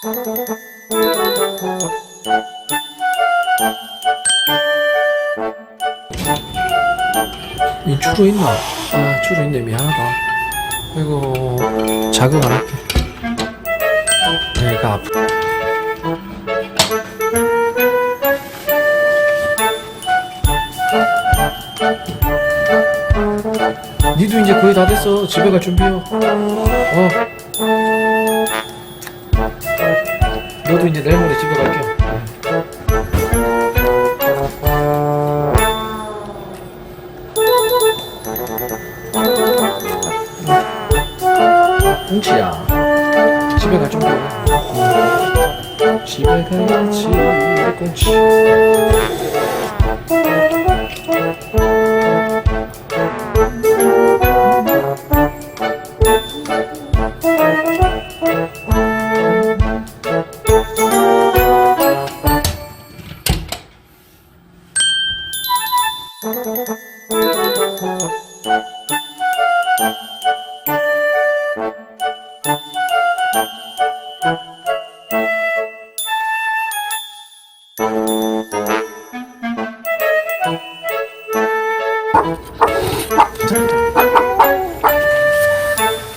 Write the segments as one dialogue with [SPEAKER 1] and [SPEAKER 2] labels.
[SPEAKER 1] 이 추루 있나? 아 추루 있네. 미안하다. 이거 자극 안 할게. 내가 아프 니도 이제 거의 다 됐어. 집에 갈 준비해 어 너도 이제 내일 모레 집에 갈게 뭉치야 집에 갈 준비해 응. 집에 가야지 꽁치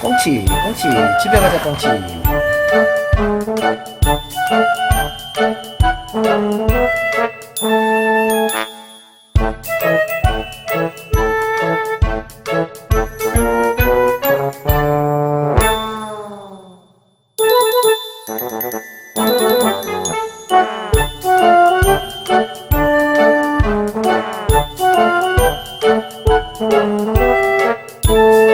[SPEAKER 2] 꽁치, 꽁치, 집에 가자, 꽁치. Thank you.